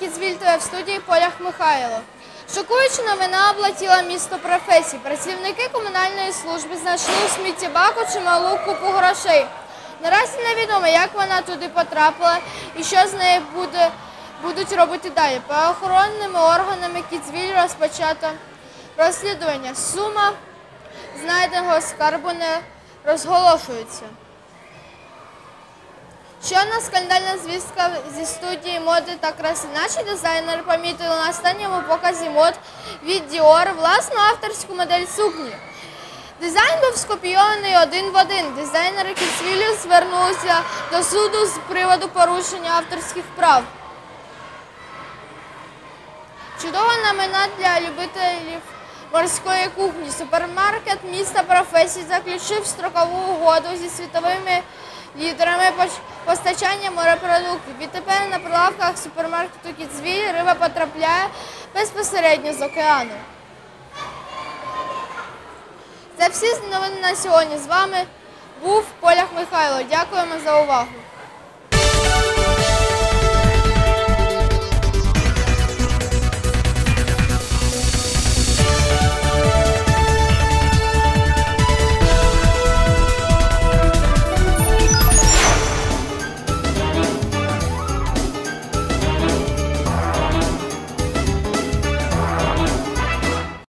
Кіцвіль ТВ в студії Полях Михайло. Шокуюча новина облетіла місто професій. Працівники комунальної служби знайшли у сміттєбаку чималу купу грошей. Наразі невідомо, як вона туди потрапила і що з нею буде, будуть робити далі. Правоохоронними органами Кіцвіль розпочато розслідування. Сума знайденого скарбу не розголошується. Ще одна скандальна звістка зі студії моди та краси. Наші дизайнери помітили на останньому показі мод від Dior власну авторську модель сукні. Дизайн був скопійований один в один. Дизайнери Кіцвілю звернулися до суду з приводу порушення авторських прав. Чудова новина для любителів морської кухні. Супермаркет міста професій заключив строкову угоду зі світовими лідерами постачання морепродуктів. Відтепер на прилавках супермаркету Кіцвіль риба потрапляє безпосередньо з океану. Це всі новини на сьогодні. З вами був Полях Михайло. Дякуємо за увагу.